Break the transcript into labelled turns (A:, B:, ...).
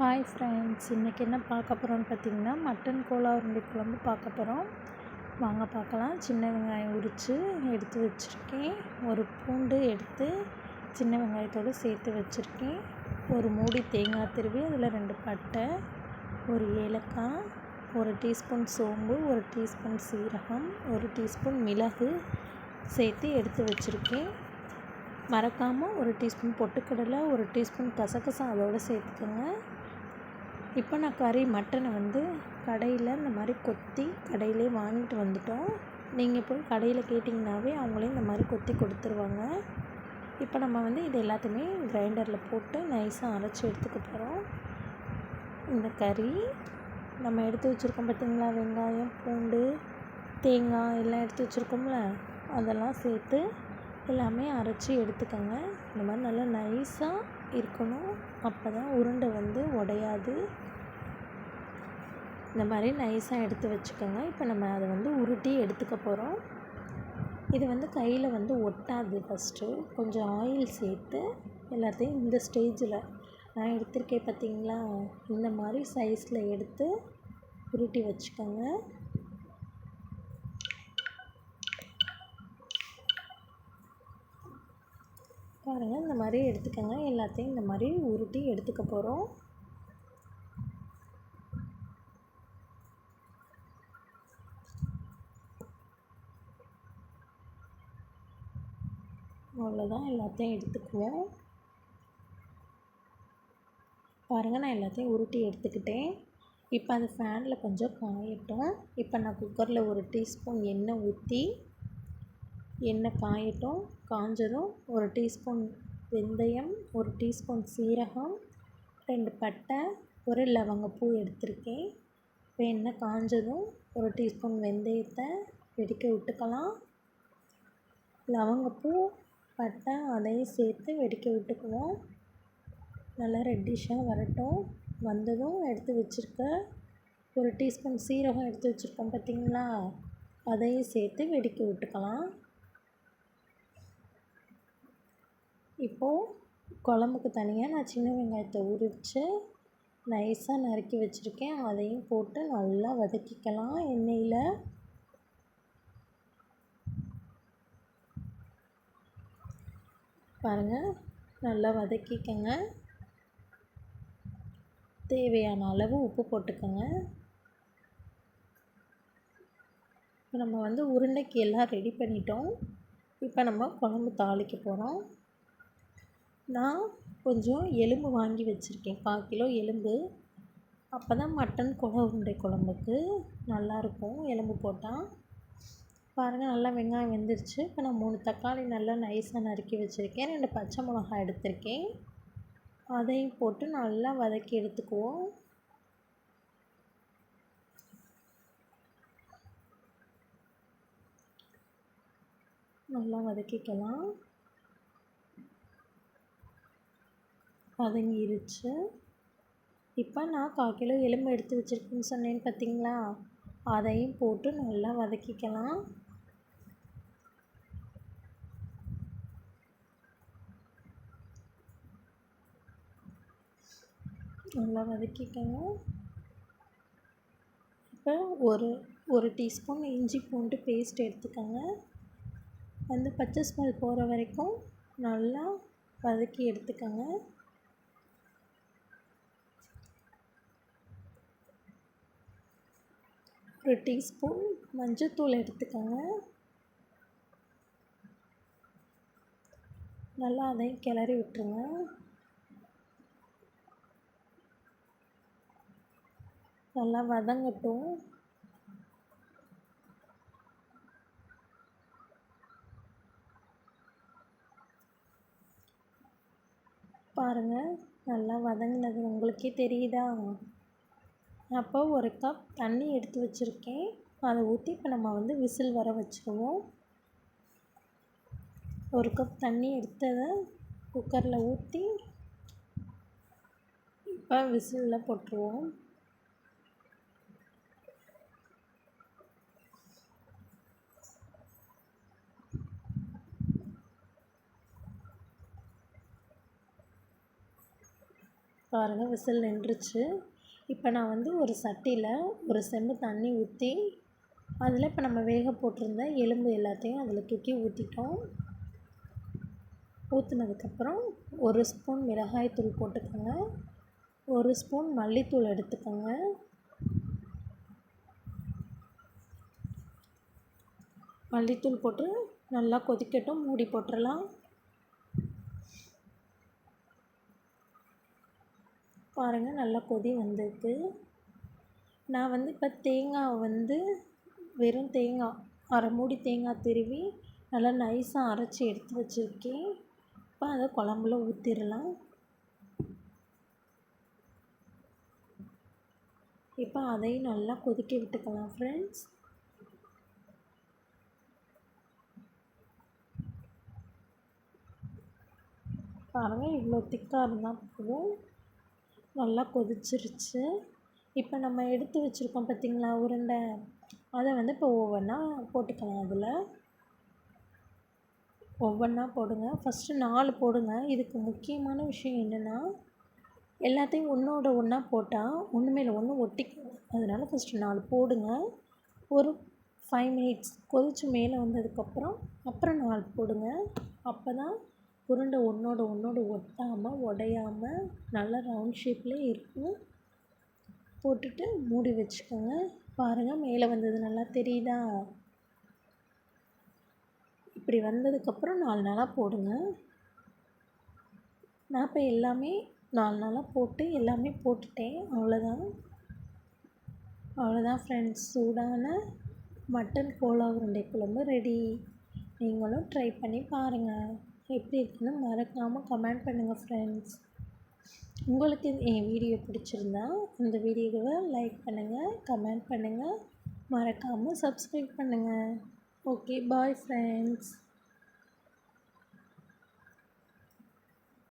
A: Hi friends இன்றைக்கி என்ன பார்க்க போகிறோம்னு பார்த்தீங்கன்னா மட்டன் கோலா உருண்டை குழம்பு பார்க்க போகிறோம் வாங்க பார்க்கலாம். சின்ன வெங்காயம் உரித்து எடுத்து வச்சுருக்கேன். ஒரு பூண்டு எடுத்து சின்ன வெங்காயத்தோடு சேர்த்து வச்சுருக்கேன். ஒரு மூடி தேங்காய் திருவி அதில் ரெண்டு பட்டை ஒரு ஏலக்காய் ஒரு டீஸ்பூன் சோம்பு ஒரு டீஸ்பூன் சீரகம் ஒரு டீஸ்பூன் மிளகு சேர்த்து எடுத்து வச்சுருக்கேன். மறக்காமல் ஒரு டீஸ்பூன் பொட்டுக்கடலை ஒரு டீஸ்பூன் கசகசா அதோடு சேர்த்துக்கோங்க. இப்போ நான் கறி மட்டனை வந்து கடையில் இந்த மாதிரி கொத்தி கடையிலே வாங்கிட்டு வந்துட்டோம். நீங்கள் போய் கடையில் கேட்டிங்கனாவே அவங்களே இந்த மாதிரி கொத்தி கொடுத்துருவாங்க. இப்போ நம்ம வந்து இது எல்லாத்தையுமே கிரைண்டரில் போட்டு நைஸாக அரைச்சி எடுத்துக்க போகிறோம் இந்த கறி நம்ம எடுத்து வச்சுருக்கோம் பார்த்திங்களா? வெங்காயம் பூண்டு தேங்காய் எல்லாம் எடுத்து வச்சுருக்கோம்ல? அதெல்லாம் சேர்த்து எல்லாமே அரைச்சி எடுத்துக்கோங்க. இந்த மாதிரி நல்லா நைஸாக இருக்கணும். அப்போ தான் உருண்டை வந்து உடையாது. இந்த மாதிரி நைஸாக எடுத்து வச்சுக்கோங்க. இப்போ நம்ம அதை வந்து உருட்டி எடுத்துக்க போகிறோம் இது வந்து கையில் வந்து ஒட்டாது ஃபஸ்ட்டு கொஞ்சம் ஆயில் சேர்த்து எல்லாத்தையும் இந்த ஸ்டேஜில் நான் எடுத்திருக்கேன் பார்த்தீங்களா இந்த மாதிரி சைஸில் எடுத்து உருட்டி வச்சுக்கோங்க. பாருங்கள் இந்த மாதிரி எடுத்துக்கோங்க. எல்லாத்தையும் இந்த மாதிரி உருட்டி எடுத்துக்க போகிறோம் அவ்வளோதான் எல்லாத்தையும் எடுத்துக்குவோம். பாருங்கள் நான் எல்லாத்தையும் உருட்டி எடுத்துக்கிட்டேன். இப்போ அது ஃபேனில் கொஞ்சம் காயட்டும். இப்போ நான் குக்கரில் ஒரு டீஸ்பூன் எண்ணெய் ஊற்றி எண்ணெய் காயட்டும் காஞ்சதும் ஒரு டீஸ்பூன் வெந்தயம் ஒரு டீஸ்பூன் சீரகம் ரெண்டு பட்டை ஒரு லவங்கப்பூ எடுத்திருக்கேன். இப்போ எண்ணெய் காஞ்சதும் ஒரு டீஸ்பூன் வெந்தயத்தை வெடிக்க விட்டுக்கலாம். லவங்கப்பூ பட்டை அதையும் சேர்த்து வெடிக்க விட்டுக்குவோம். நல்லா ரெட்டிஷாக வரட்டும். வந்ததும் எடுத்து வச்சுருக்க ஒரு டீஸ்பூன் சீரகம் எடுத்து வச்சுருக்கோம் பார்த்திங்களா? அதையும் சேர்த்து வெடிக்க விட்டுக்கலாம். இப்போது குழம்புக்கு தனியாக நான் சின்ன வெங்காயத்தை உரித்து நைஸாக நறுக்கி வச்சுருக்கேன். அதையும் போட்டு நல்லா வதக்கிக்கலாம் எண்ணெயில். பாருங்கள் நல்லா வதக்கிக்கங்க. தேவையான அளவு உப்பு போட்டுக்கோங்க. இப்போ நம்ம வந்து உருண்டைக்கு எல்லாம் ரெடி பண்ணிட்டோம். இப்போ நம்ம குழம்பு தாளிக்க போகிறோம் நான் கொஞ்சம் எலும்பு வாங்கி வச்சுருக்கேன். கால் கிலோ எலும்பு. அப்போ தான் மட்டன் குழம்பு உருண்டை குழம்புக்கு நல்லாயிருக்கும் எலும்பு போட்டால் பாருங்கள் நல்லா வெங்காயம் வெந்துருச்சு. இப்போ நான் மூணு தக்காளி நல்லா நைஸாக நறுக்கி வச்சுருக்கேன். ரெண்டு பச்சை மிளகாய் எடுத்திருக்கேன். அதையும் போட்டு நல்லா வதக்கி எடுத்துக்குவோம். நல்லா வதக்கிக்கலாம். வதங்கிருச்சு இப்போ நான் கால் கிலோ எலும்பு எடுத்து வச்சுருக்கேன்னு சொன்னேன்னு பார்த்தீங்களா அதையும் போட்டு நல்லா வதக்கிக்கலாம். நல்லா வதக்கிக்கோங்க. இப்போ ஒரு ஒரு டீஸ்பூன் இஞ்சி பூண்டு பேஸ்ட் எடுத்துக்கோங்க. அந்த பச்சை ஸ்மெல் போகிற வரைக்கும் நல்லா வதக்கி எடுத்துக்கோங்க. ஒரு டீஸ்பூன் மஞ்சத்தூள் எடுத்துக்கோங்க. நல்லா அதையும் கிளறி விட்டுருங்க. நல்லா வதங்கட்டும். பாருங்கள் நல்லா வதங்கினது. உங்களுக்கே தெரியுதா? அப்போ ஒரு கப் தண்ணி எடுத்து வச்சுருக்கேன். அதை ஊற்றி இப்போ நம்ம வந்து விசில் வர வச்சுருவோம். ஒரு கப் தண்ணி எடுத்ததை குக்கரில் ஊற்றி இப்போ விசிலில் போட்டுருவோம். பாருங்கள் விசில் நின்றுச்சு. இப்போ நான் வந்து ஒரு சட்டியில் ஒரு செம்பு தண்ணி ஊற்றி அதில் இப்போ நம்ம வேக போட்டிருந்த எலும்பு எல்லாத்தையும் அதில் தூக்கி ஊற்றிட்டோம் ஊற்றுனதுக்கப்புறம் ஒரு ஸ்பூன் மிளகாய்த்தூள் போட்டுக்கோங்க. ஒரு ஸ்பூன் மல்லித்தூள் எடுத்துக்கோங்க. மல்லித்தூள் போட்டு நல்லா கொதிக்கட்டும் மூடி போட்டுடலாம் பாருங்கள் நல்லா கொதி வந்திருக்கு. நான் வந்து இப்போ தேங்காவை வந்து வெறும் தேங்காய் அரை மூடி தேங்காய் திருவி நல்லா நைஸாக அரைச்சி எடுத்து வச்சுருக்கேன். இப்போ அதை குழம்புல ஊற்றிடலாம் இப்போ அதையும் நல்லா கொதிக்க விட்டுக்கலாம் ஃப்ரெண்ட்ஸ் பாருங்கள் இவ்வளோ திக்காக இருந்தால் போதும். நல்லா கொதிச்சிருச்சு. இப்போ நம்ம எடுத்து வச்சுருக்கோம் பார்த்திங்களா உருண்டை. அதை வந்து இப்போ ஒவ்வொன்றா போட்டுக்கலாம் அதில். ஒவ்வொன்றா போடுங்க. ஃபஸ்ட்டு நாலு போடுங்க. இதுக்கு முக்கியமான விஷயம் என்னென்னா எல்லாத்தையும் ஒன்றோட ஒன்றா போட்டால் ஒன்று மேலே ஒன்று ஒட்டிக்கும். அதனால் ஃபஸ்ட்டு நாலு போடுங்க. ஒரு ஃபைவ் மினிட்ஸ் கொதித்து மேலே வந்ததுக்கப்புறம் அப்புறம் நாலு போடுங்க. அப்போ தான் உருண்டை ஒன்றோட ஒன்றோடு ஒட்டாமல் உடையாமல் நல்லா ரவுண்ட் ஷேப்லேயே இருக்கும் போட்டுட்டு மூடி வச்சுக்கோங்க. பாருங்கள் மேலே வந்தது நல்லா தெரியுதா? இப்படி வந்ததுக்கப்புறம் நாலு நாளாக போடுங்க. நான் இப்போ எல்லாமே நாலு நாளாக போட்டு எல்லாமே போட்டுட்டேன். அவ்வளோதான் அவ்வளோதான் ஃப்ரெண்ட்ஸ் சூடான மட்டன் கோலா உருண்டை குழம்பு ரெடி நீங்களும் ட்ரை பண்ணி பாருங்கள் எப்படி இருக்குன்னு மறக்காமல் கமெண்ட் பண்ணுங்கள் ஃப்ரெண்ட்ஸ் உங்களுக்கு என் வீடியோ பிடிச்சிருந்தா இந்த வீடியோவை லைக் பண்ணுங்கள் கமெண்ட் பண்ணுங்கள் மறக்காமல் சப்ஸ்கிரைப் பண்ணுங்கள் ஓகே பாய் ஃப்ரெண்ட்ஸ்